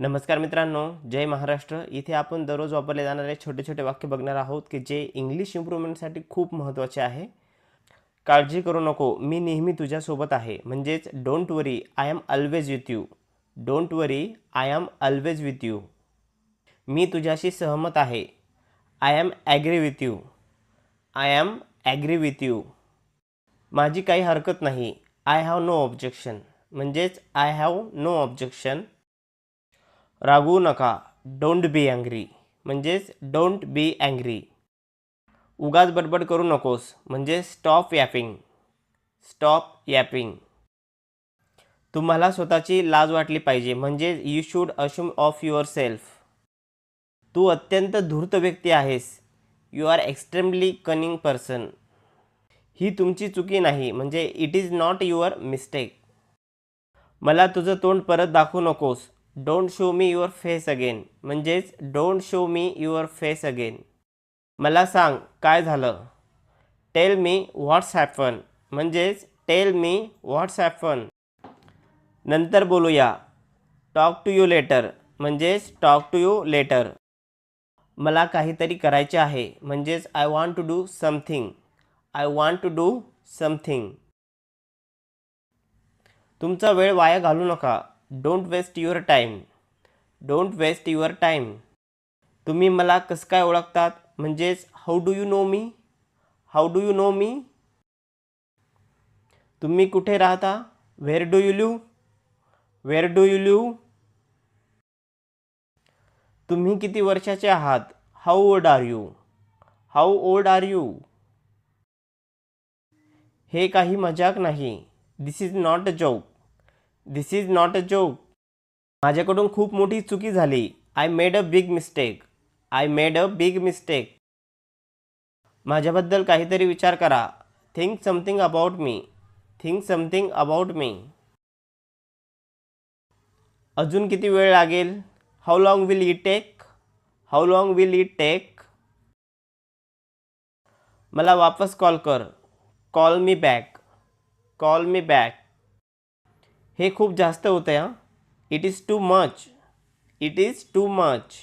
नमस्कार मित्रांनो जय महाराष्ट्र. इथे आपण दररोज वापरले जाणारे छोटे छोटे वाक्य बघणार आहोत की जे इंग्लिश इम्प्रूव्हमेंटसाठी खूप महत्त्वाचे आहे. काळजी करू नको मी नेहमी तुझ्यासोबत आहे. म्हणजेच don't worry I am always with you don't worry I am always with you मी तुझ्याशी सहमत आहे. I am agree with you I am agree with you माझी काही हरकत नाही. आय हॅव नो ऑब्जेक्शन म्हणजेच आय हॅव नो ऑब्जेक्शन रागवू नका. डोंट बी अँग्री म्हणजेच डोंट बी अँग्री उगाच बडबड करू नकोस. म्हणजे स्टॉप यॅपिंग स्टॉप यॅपिंग तुम्हाला स्वतःची लाज वाटली पाहिजे. म्हणजे you should assume of your self तू अत्यंत धूर्त व्यक्ती आहेस. You are extremely cunning person ही तुमची चुकी नाही. म्हणजे it is not your mistake मला तुझं तोंड परत दाखवू नकोस. Don't show me your face again म्हणजेच don't show me your face again मला सांग काय झालं? टेल मी व्हॉट्स हॅपन म्हणजेच टेल मी व्हॉट्स हॅपन नंतर बोलूया. टॉक टू यू लेटर म्हणजेच टॉक टू यू लेटर मला काहीतरी करायचे आहे. म्हणजेच I want to do something I want to do something तुमचा वेळ वाया घालू नका. Don't waste your time don't waste your time तुम्ही मला कसं काय ओळखतात? म्हणजेच how do you know me how do you know me तुम्ही कुठे राहता? Where do you live where do you live तुम्ही किती वर्षाचे आहात? How old are you how old are you हे काही मजाक नाही. This is not a joke this is not a joke माझ्याकडून खूप मोठी चुकी झाली. I made a big mistake I made a big mistake माझ्याबद्दल काहीतरी विचार करा. Think something about me think something about me अजून किती वेळ लागेल? How long will it take how long will it take मला वापस कॉल कर. Call me back call me back हे खूप जास्त होतं आहे हां. It is too much it is too much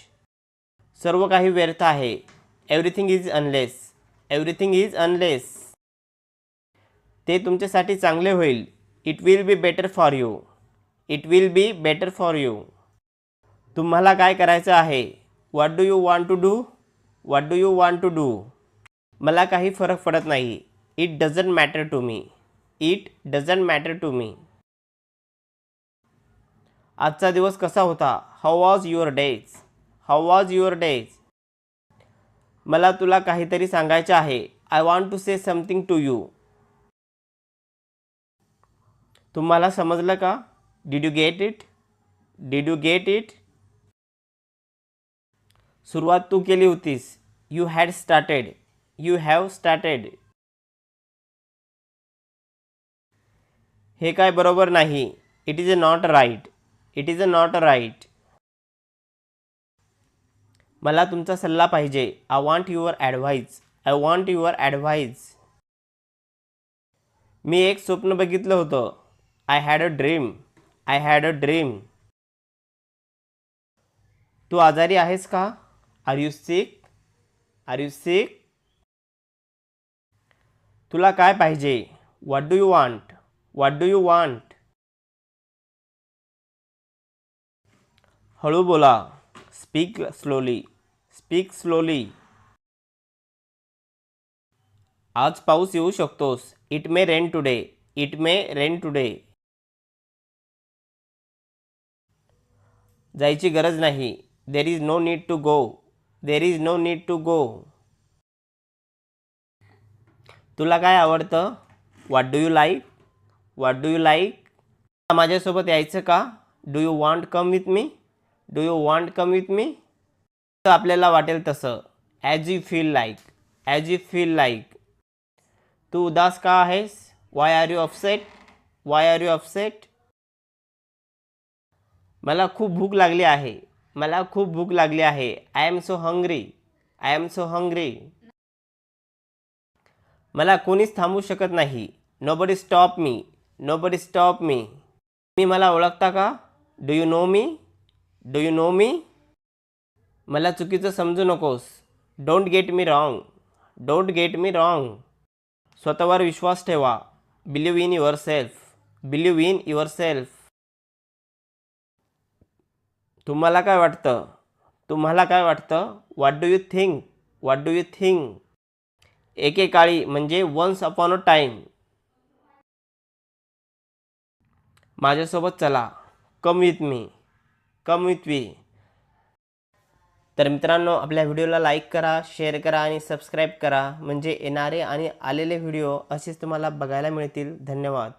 सर्व काही व्यर्थ आहे. Everything is unless everything is unless ते तुमच्यासाठी चांगले होईल. It will be better for you it will be better for you तुम्हाला काय करायचं आहे? What do you want to do what do you want to do मला काही फरक पडत नाही. It doesn't matter to me it doesn't matter to me आजचा दिवस कसा होता? How was your days how was your days मला तुला काहीतरी सांगायचं आहे. I want to say something to you तुम्हाला समजलं का? Did you get it did you get it सुरुवात तू केली होतीस. You had started you have started हे काय बरोबर नाही. It is a not right it is a not a right मला तुमचा सल्ला पाहिजे. I want your advise I want your advise मी एक स्वप्न बघितलं होतं. I had a dream I had a dream तू आजारी आहेस का? Are you sick are you sick तुला काय पाहिजे? What do you want what do you want हळू बोला. स्पीक स्लोली स्पीक स्लोली आज पाऊस येऊ शकतोस. It may rain today it may rain today जायची गरज नाही. There is no need to go there is no need to go तुला काय आवडतं? What do you like what do you like माझ्यासोबत यायचं का? Do you want come with me do you want come with me तर आपल्याला वाटेल तसं. As you feel like as you feel like तू उदास का आहेस? Why are you upset why are you upset मला खूप भूक लागली आहे. मला खूप भूक लागली आहे. I am so hungry I am so hungry मला कोणीच थांबू शकत नाही. Nobody stop me nobody stop me me मला ओळखता का? Do you know me do you know me मला चुकीचं समजू नकोस. Don't get me wrong don't get me wrong स्वतःवर विश्वास ठेवा. Believe in yourself believe in yourself तुम्हाला काय वाटतं? तुम्हाला काय वाटतं? What do you think what do you think एकेकाळी म्हणजे वन्स अपॉन अ टाईम माझ्यासोबत चला. कम विथ मी कम विथ तर मित्रांनो आपल्या व्हिडिओला लाईक करा शेअर करा आणि सबस्क्राईब करा. म्हणजे येणारे आणि आलेले व्हिडिओ असेच तुम्हाला बघायला मिळतील. धन्यवाद.